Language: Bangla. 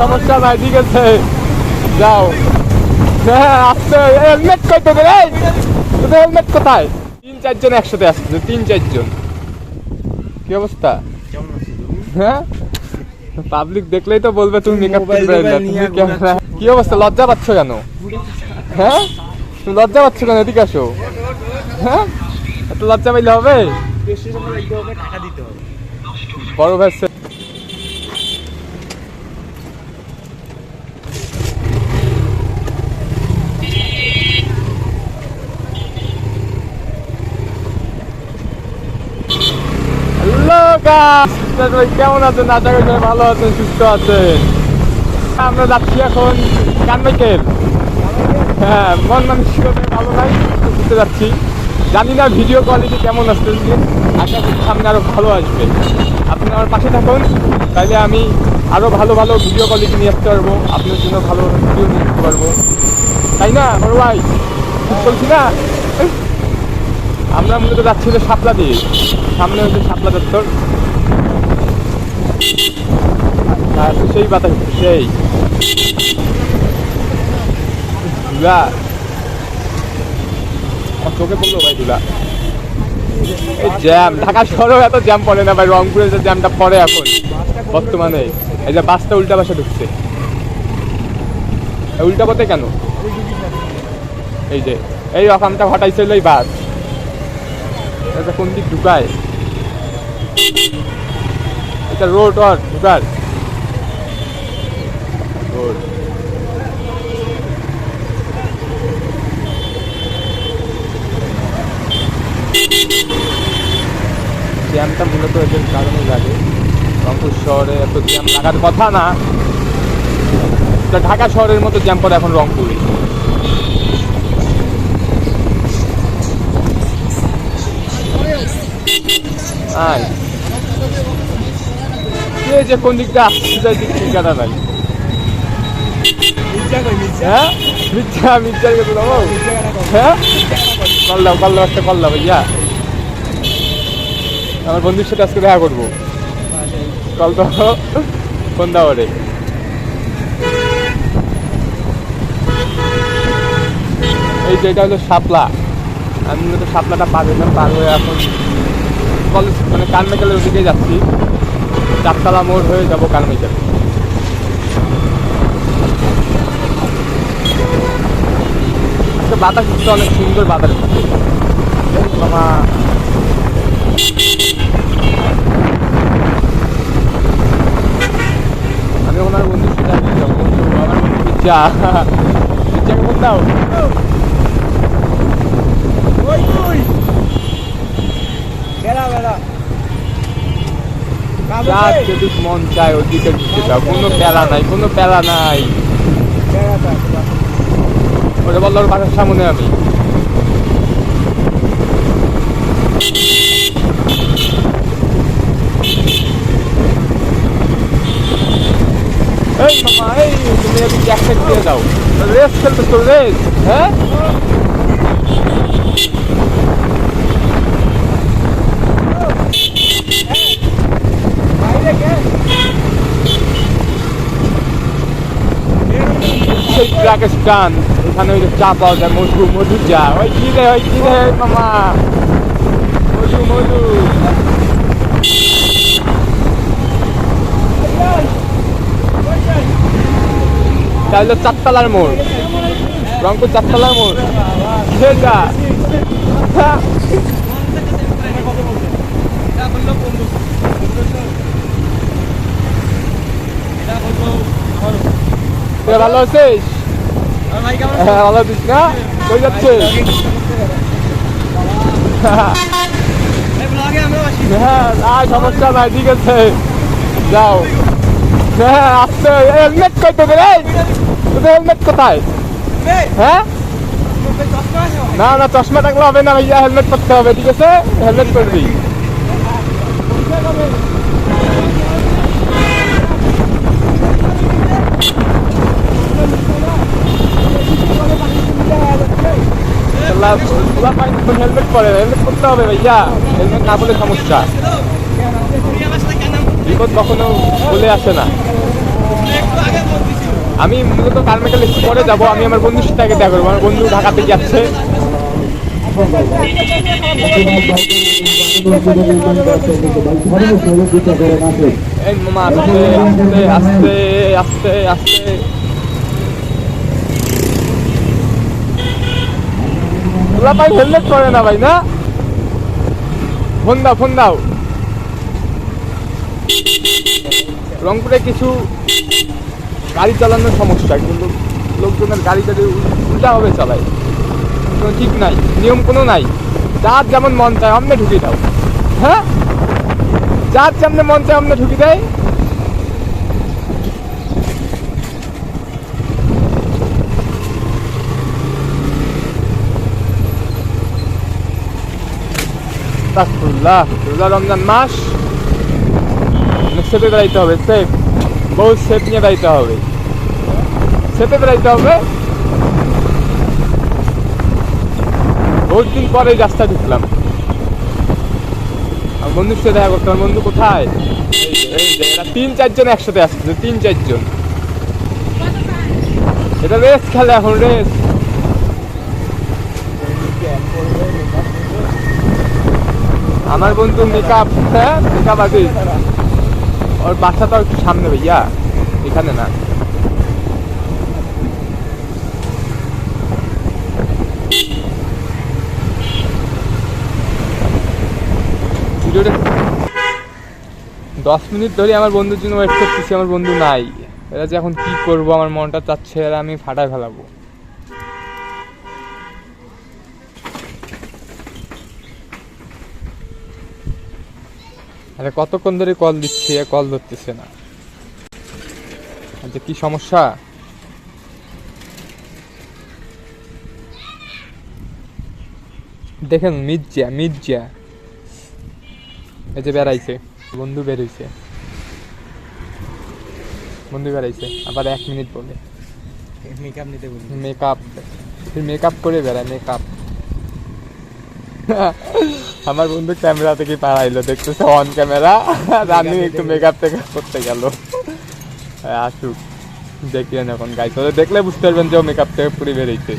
সমস্যা নাই ঠিক আছে। যাও। হ্যাঁ আসতে হেলমেট কই তোদের? এই তোদের হেলমেট কোথায়? তিন চারজন একসাথে আসছে তিন চারজন। কি অবস্থা? হ্যাঁ? পাবলিক দেখলেই তো বলবে তুমি মেকআপ করে টোবাইল তুমি ক্যামেরা কি অবস্থা? লজ্জা পাচ্ছ কেন? হ্যাঁ? তুমি লজ্জা পাচ্ছ কেন? এদিকে আসো। হ্যাঁ? এত লজ্জা পাইলে হবে? হবে বড় ভাই সবাই কেমন আছেন? আশা করি ভালো আছেন, সুস্থ আছেন। আমরা যাচ্ছি এখন কানমাইকেল হ্যাঁ মন মানসিকতা ভালো নাই ঘুরতে যাচ্ছি। জানি না ভিডিও কোয়ালিটি কেমন আসছে আশা করি সামনে আরও ভালো আসবে। আপনি আমার পাশে থাকুন তাহলে আমি আরও ভালো ভালো ভিডিও কোয়ালিটি নিয়ে আসতে পারব। আপনার জন্য ভালো ভিডিও নিয়ে আসতে পারব। তাই না, বড় ভাই? ঠিক বলছি না? আমরা মূলত যাচ্ছি হলো শাপলা দিয়ে। সামনে হচ্ছে শাপলা দপ্তর আর সেই বাতাস, সেই। ধুলা চোখে পড়ল ভাই ধুলা এই জ্যাম, ঢাকা শহরেও এত জ্যাম পড়ে না ভাই, রংপুরে যে জ্যামটা পড়ে এখন, বর্তমানে। এই যে বাসটা উল্টা পাশে ঢুকছে। উল্টা পথে কেন? এই যে, এই রকমটা হটাইছিল এই বাস এটা কোন দিক ঢুকায়? এটা রোড আর ঢুকার রোড। জ্যামটা মূলত এদের কারণে লাগে। রংপুর শহরে এত জ্যাম লাগার কথা না। ঢাকা শহরের মতো জ্যাম পড়ে এখন রংপুরে। আয়। কে যে কোন দিকটা আসছে? যাই দিক ঠিকানা নাই। হ্যাঁ? মিথ্যা মিথ্যার দেবো হ্যাঁ? কল দাও একটা দাও ভাইয়া। আমার বন্ধুর সাথে আজকে দেখা করব। কল দাও। ফোন দাও রে এই যে, এটা হলো শাপলা। আমি তো শাপলাটা পার হইলাম পার হয়ে এখন। কলেজ মানে কানমেকালের ওদিকে যাচ্ছি। চারতলা মোড় হয়ে যাব কানমেকাল আজকে বাতাস হচ্ছে অনেক সুন্দর বাতাস মামা আমি ওনার বন্ধুর সাথে আছি যাব? বন্ধু, আমার বন্ধু পিজ্জা পিজ্জাকে ফোন দাও ওই তুই বেড়া বেড়া যা যদি মন চায় ওদিকে ঢুকে যাও। কোনো প্যারা নাই, কোনো প্যারা নাই। ওটা বলল ওর বাসার সামনে আমি। এই মামা, এই তুমি এদিকে এক সাইড দিয়ে দাও। রেস খেলতে তো রেস। হ্যাঁ? এখানে ওই চা পাওয়া যায় মধু মধু চা ওই কি রে ওই কি রে মামা মধু মধু তাহলে চারতলার মোড় রংপুর চারতলার মোড় সেটা হ্যাঁ তুই ভালো আছিস? হ্যাঁ ভালো আছিস না? কই যাচ্ছিস? হ্যাঁ আর সমস্যা নাই, ঠিক আছে। যাও। হ্যাঁ আসতে হেলমেট কই তোদের, এই? হেলমেট কোথায়? হ্যাঁ? না না, চশমা থাকলে হবে না, ভাইয়া, হেলমেট পরতে হবে, ঠিক আছে? হেলমেট করবি হেলমেট পরে হেলমেট হবে ভাইয়া। হেলমেট না বলে সমস্যা। বিপদ কখনো বলে আসে না। আমি মূলত কারমেকাল একটু পরে যাব, আমি আমার বন্ধুর সাথে আগে দেখা করব। আমার বন্ধু ঢাকাতে যাচ্ছে। আস্তে আস্তে আস্তে আস্তে। ওরা ভাই হেলমেট করে না ভাই, না? ফোন দাও ফোন দাও। রংপুরে কিছু গাড়ি চালানোর সমস্যা, কিন্তু লোকজনের গাড়ি টাড়ি উল্টাভাবে চালায়, কোনো ঠিক নাই, নিয়ম কোনো নাই। যার যেমন মন চায়, অমনে ঢুকিয়ে দাও। হ্যাঁ? যার যেমন মন চায়, অমনে ঢুকি দেয়। আস্তাগফিরুল্লাহ। রোজা রমজান মাস সেপে বেড়াইতে হবে সেপ বহু সেপ নিয়ে বেড়াইতে হবে। সেপে বেড়াইতে হবে। বহুত দিন পরে এই রাস্তা ঢুকলাম। আমার বন্ধুর সাথে দেখা করতে আমার বন্ধু কোথায়? তিন চারজন একসাথে আসছে তিন চারজন। এটা রেস খেলে এখন রেস আমার বন্ধু মেকআপ মেকআপ আগে ওর বাসাটাও একটু সামনে ভাইয়া, এখানে না। দশ মিনিট ধরে আমার বন্ধুর জন্য ওয়েট করতেছি, আমার বন্ধু নাই। এরা যে এখন কি করব, আমার মনটা চাচ্ছে, এরা আমি ফাটায় ফেলাবো। আরে কতক্ষণ ধরে কল দিচ্ছি কল ধরতেছে না। আচ্ছা কি সমস্যা? দেখেন মির্জা মির্জা। এই যে বেড়াইছে বন্ধু বেরোইছে। বন্ধু বেড়াইছে আবার এক মিনিট বলে। মেকআপ নিতে বলি মেকআপ মেকআপ করে বেড়ায় মেকআপ আমার বন্ধু ক্যামেরা থেকে পাড়াইলো দেখতেছে অন ক্যামেরা রানি একটু মেকআপ টেকআপ করতে গেল। আসুক দেখিয়েন এখন গাইছে তো দেখলে বুঝতে পারবেন যে ও মেকআপ টেকআপ করে বেরিয়েছে।